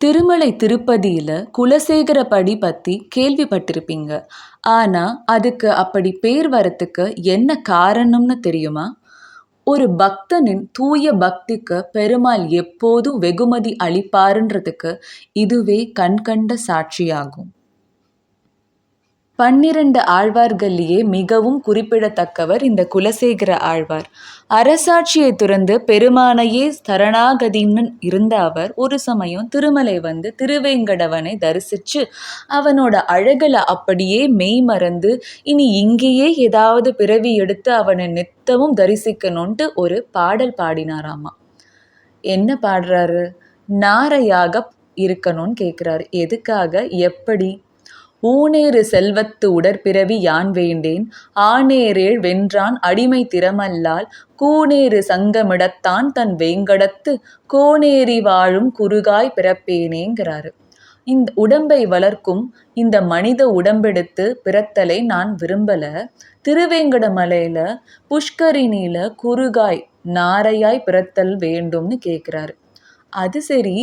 திருமலை திருப்பதியில் குலசேகரப்படி பற்றி கேள்விப்பட்டிருப்பீங்க. ஆனால் அதுக்கு அப்படி பேர் வரத்துக்கு என்ன காரணம்னு தெரியுமா? ஒரு பக்தனின் தூய பக்திக்கு பெருமாள் எப்போதும் வெகுமதி அளிப்பாருன்றதுக்கு இதுவே கண்கண்ட சாட்சியாகும். பன்னிரண்டு ஆழ்வார்களிலேயே மிகவும் குறிப்பிடத்தக்கவர் இந்த குலசேகர ஆழ்வார். அரசாட்சியை துறந்து பெருமானையே சரணாகதின்னு இருந்த அவர் ஒரு சமயம் திருமலை வந்து திருவேங்கடவனை தரிசித்து அவனோட அழகில் அப்படியே மெய் மறந்து இனி இங்கேயே ஏதாவது பிறவி எடுத்து அவனை நித்தமும் தரிசிக்கணுன்ட்டு ஒரு பாடல் பாடினாராமா. என்ன பாடுறாரு? நாரையாக இருக்கணும்னு கேட்குறாரு எதுக்காக? எப்படி? ஊனேறு செல்வத்து உடற்பிறவி யான் வேண்டேன்? ஆனேரேழ் வென்றான் அடிமை திறமல்லால் கூனேறு சங்கமிடத்தான் தன் வேங்கடத்து கோனேறி வாழும் குறுகாய் பிறப்பேனேங்கிறாரு. இந்த உடம்பை வளர்க்கும் இந்த மனித உடம்பெடுத்து பிறத்தலை நான் விரும்பல. திருவேங்கடமலையில புஷ்கரிணியில் குறுகாய் நாரையாய் பிறத்தல் வேண்டும்னு கேட்குறாரு அது சரி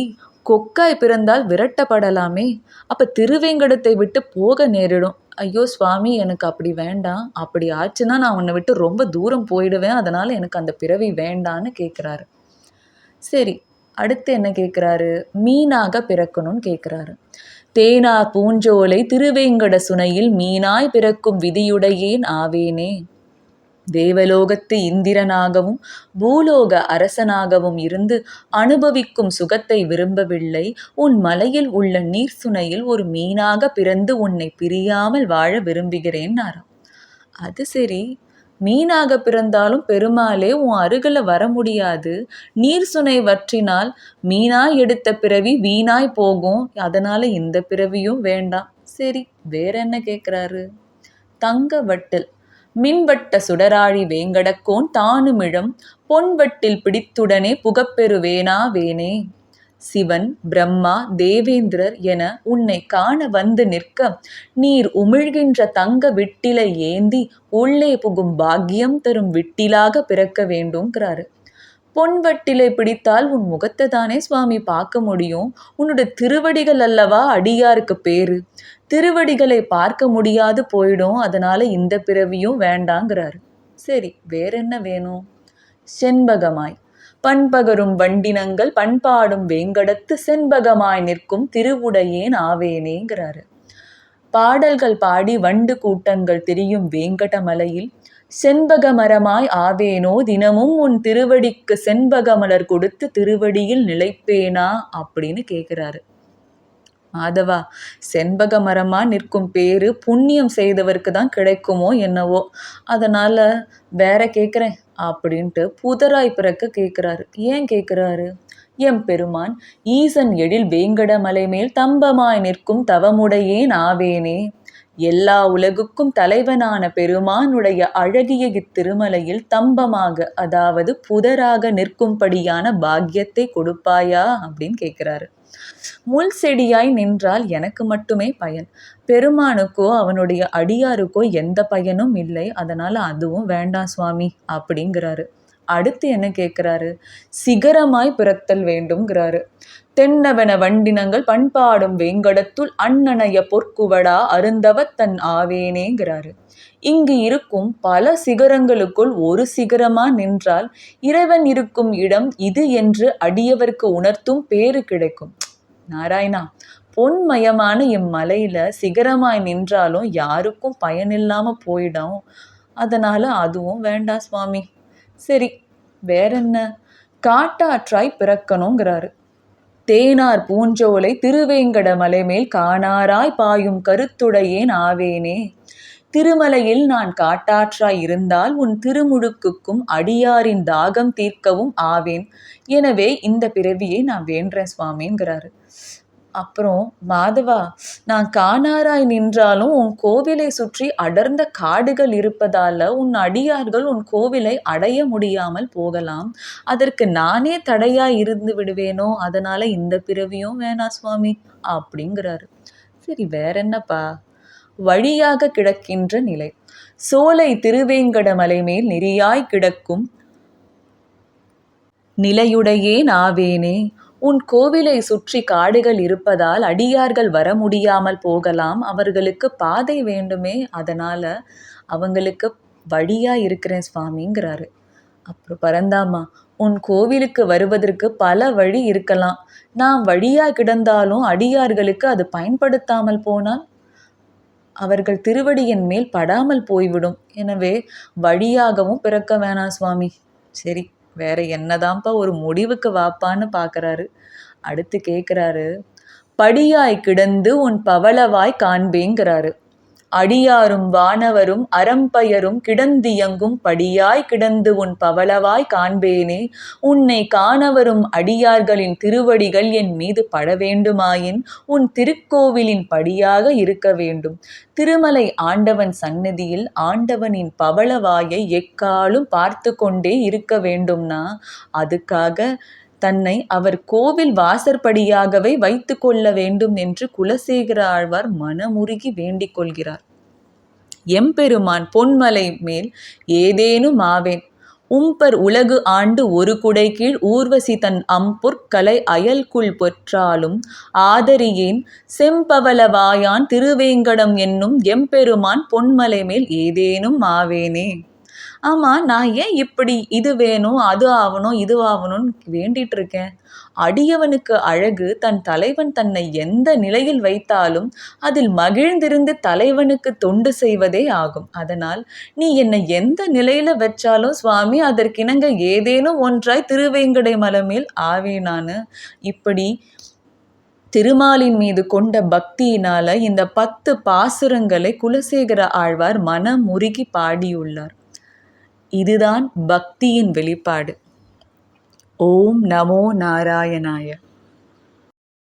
கொக்காய் பிறந்தால் விரட்டப்படலாமே. அப்போ திருவேங்கடத்தை விட்டு போக நேரிடும். ஐயோ சுவாமி எனக்கு அப்படி வேண்டாம். அப்படி ஆச்சுன்னா நான் உன்னை விட்டு ரொம்ப தூரம் போயிடுவேன். அதனால் எனக்கு அந்த பிறவி வேண்டான்னு கேட்குறாரு சரி அடுத்து என்ன கேட்குறாரு மீனாக பிறக்கணும்னு கேட்குறாரு தேனா பூஞ்சோலை திருவேங்கட சுனையில் மீனாய் பிறக்கும் விதியுடையேன் ஆவேனே. தேவலோகத்து இந்திரனாகவும் பூலோக அரசனாகவும் இருந்து அனுபவிக்கும் சுகத்தை விரும்பவில்லை. உன் மலையில் உள்ள நீர் சுனையில் ஒரு மீனாக பிறந்து உன்னை பிரியாமல் வாழ விரும்புகிறேன் விரும்புகிறேன்னாராம் அது சரி. மீனாக பிறந்தாலும் பெருமாளே உன் அருகில் வர முடியாது. நீர் சுனை வற்றினால் மீனாய் எடுத்த பிறவி வீணாய் போகும். அதனால இந்த பிறவியும் வேண்டாம். சரி வேற என்ன கேட்குறாரு தங்க வட்டில். மின்வட்ட சுடராழி வேங்கடக்கோன் தானுமிழம் பொன்வட்டில் பிடித்துடனே புகப்பெறுவேனா வேனே சிவன் பிரம்மா தேவேந்திரர் என உன்னை காண வந்து நிற்க நீர் உமிழ்கின்ற தங்க விட்டிலை ஏந்தி உள்ளே புகும் பாக்கியம் தரும் விட்டிலாக பிறக்க வேண்டும்ங்கிறாரு. பொன்வட்டிலை பிடித்தால் உன் முகத்தை தானே சுவாமி பார்க்க முடியும். உன்னோட திருவடிகள் அல்லவா அடியாருக்கு பேரு திருவடிகளை பார்க்க முடியாது போயிடும். அதனால இந்த பிறவியும் வேண்டாங்கிறாரு. சரி வேற என்ன வேணும்? செண்பகமாய். பண்பகரும் வண்டினங்கள் பண்பாடும் வேங்கடத்து செண்பகமாய் நிற்கும் திருவுடையேன் ஆவேனேங்கிறாரு. பாடல்கள் பாடி வண்டு கூட்டங்கள் திரியும் வேங்கடமலையில் செண்பக மரமாய் ஆவேனோ தினமும் உன் திருவடிக்கு செண்பக மலர் கொடுத்து திருவடியில் நிலைப்பேனா? அப்படின்னு கேட்குறாரு மாதவா செண்பக மரமாக நிற்கும் பேரு புண்ணியம் செய்தவருக்கு தான் கிடைக்குமோ என்னவோ. அதனால் வேற கேட்குறேன் அப்படின்ட்டு புதராய் பிறக்க கேட்குறாரு ஏன் கேட்குறாரு எம் பெருமான் ஈசன் எழில் வேங்கட மலை மேல் தம்பமாய் நிற்கும் தவமுடையேன் ஆவேனே. எல்லா உலகுக்கும் தலைவனான பெருமானுடைய அழகிய இத்திருமலையில் தம்பமாக அதாவது புதராக நிற்கும்படியான பாக்கியத்தை கொடுப்பாயா? அப்படின்னு கேட்குறாரு. முள் செடியாய் நின்றால் எனக்கு மட்டுமே பயன். பெருமானுக்கோ அவனுடைய அடியாருக்கோ எந்த பயனும் இல்லை. அதனால் அதுவும் வேண்டாம் சுவாமி அப்படிங்கிறாரு. அடுத்து என்ன கேட்குறாரு? சிகரமாய் பிறத்தல் வேண்டும்ங்கிறாரு. தென்னவன வண்டினங்கள் பண்பாடும் வேங்கடத்துள் அண்ணனைய பொற்குவடா அருந்தவ தன் ஆவேனேங்கிறாரு. இங்கு இருக்கும் பல சிகரங்களுக்குள் ஒரு சிகரமா நின்றால் இறைவன் இருக்கும் இடம் இது என்று அடியவர்க்கு உணர்த்தும் பேரு கிடைக்கும். நாராயணா பொன்மயமான இம்மலையில சிகரமாய் நின்றாலும் யாருக்கும் பயனில்லாம போயிடும். அதனால அதுவும் வேண்டாம் சுவாமி. சரி வேற என்ன காட்டாற்றாய் பிறக்கணுங்கிறாரு. தேனார் பூஞ்சோலை திருவேங்கட மலைமேல் காணாராய் பாயும் கருத்துடையேன் ஆவேனே. திருமலையில் நான் காட்டாற்றாய் இருந்தால் உன் திருமுழுக்குக்கும் அடியாரின் தாகம் தீர்க்கவும் ஆவேன். எனவே இந்த பிறவியை நான் வேண்டேன் சுவாமிங்கிறாரு. அப்புறம் மாதவா நான் காணாராய் நின்றாலும் உன் கோவிலை சுற்றி அடர்ந்த காடுகள் இருப்பதால உன் அடியார்கள் உன் கோவிலை அடைய முடியாமல் போகலாம். அதற்கு நானே தடையாய் இருந்து விடுவேனோ? அதனால இந்த பிறவியும் வேணாம் சுவாமி அப்படிங்கிறாரு. சரி வேற என்னப்பா வழியாக கிடக்கின்ற நிலை. சோலை திருவேங்கட மலை மேல் நெறியாய் கிடக்கும் நிலையுடையே நாவேனே உன் கோவிலை சுற்றி காடுகள் இருப்பதால் அடியார்கள் வர முடியாமல் போகலாம். அவர்களுக்கு பாதை வேண்டுமே. அதனால் அவங்களுக்கு வழியாக இருக்கிறேன் சுவாமிங்கிறாரு. அப்புறம் பரந்தாமா உன் கோவிலுக்கு வருவதற்கு பல வழி இருக்கலாம். நான் வழியாக கிடந்தாலும் அடியார்களுக்கு அது பயன்படுத்தாமல் போனால் அவர்கள் திருவடியின் மேல் படாமல் போய்விடும். எனவே வழியாகவும் பிறக்க வேணாம் சுவாமி. சரி. வேற என்னதான்ப்பா ஒரு முடிவுக்கு வாப்பான்னு பார்க்குறாரு அடுத்து கேட்குறாரு படியாய் கிடந்து உன் பவளவாய் காண்பேங்கிறாரு. அடியாரும் வானவரும் அறம்பயரும் கிடந்தியங்கும் படியாய் கிடந்து உன் பவளவாய் காண்பேனே. உன்னை காணவரும் அடியார்களின் திருவடிகள் என் மீது பட வேண்டுமாயின் உன் திருக்கோவிலின் படியாக இருக்க வேண்டும். திருமலை ஆண்டவன் சந்நிதியில் ஆண்டவனின் பவளவாயை எக்காலும் பார்த்து கொண்டே இருக்க வேண்டும்னா அதுக்காக தன்னை அவர் கோவில் வாசற்படியாகவே வைத்து கொள்ள வேண்டும் என்று குலசேகர ஆழ்வார் மனமுருகி வேண்டிக் கொள்கிறார். எம்பெருமான் பொன்மலை மேல் ஏதேனும் ஆவேன். உம்பர் உலகு ஆண்டு ஒரு குடை கீழ் ஊர்வசி தன் அம்பொற்கலை அயல்குள் பொற்றாலும் ஆதரியேன். செம்பவளவாயான் திருவேங்கடம் என்னும் எம்பெருமான் பொன்மலை மேல் ஏதேனும் ஆவேனே. ஆமாம் நான் ஏன் இப்படி இது வேணும் அது ஆகணும் இது ஆகணும்னு வேண்டிட்டு இருக்கேன்? அடியவனுக்கு அழகு தன் தலைவன் தன்னை எந்த நிலையில் வைத்தாலும் அதில் மகிழ்ந்திருந்து தலைவனுக்கு தொண்டு செய்வதே ஆகும். அதனால் நீ என்னை எந்த நிலையில வச்சாலும் சுவாமி அதற்கிணங்க ஏதேனும் ஒன்றாய் திருவேங்கடை மலமேல் ஆவேனானு இப்படி திருமாலின் மீது கொண்ட பக்தியினால இந்த பத்து பாசுரங்களை குலசேகர ஆழ்வார் மனம் முருகி பாடியுள்ளார். இதுதான் பக்தியின் வெளிப்பாடு. ஓம் நமோ நாராயணாய.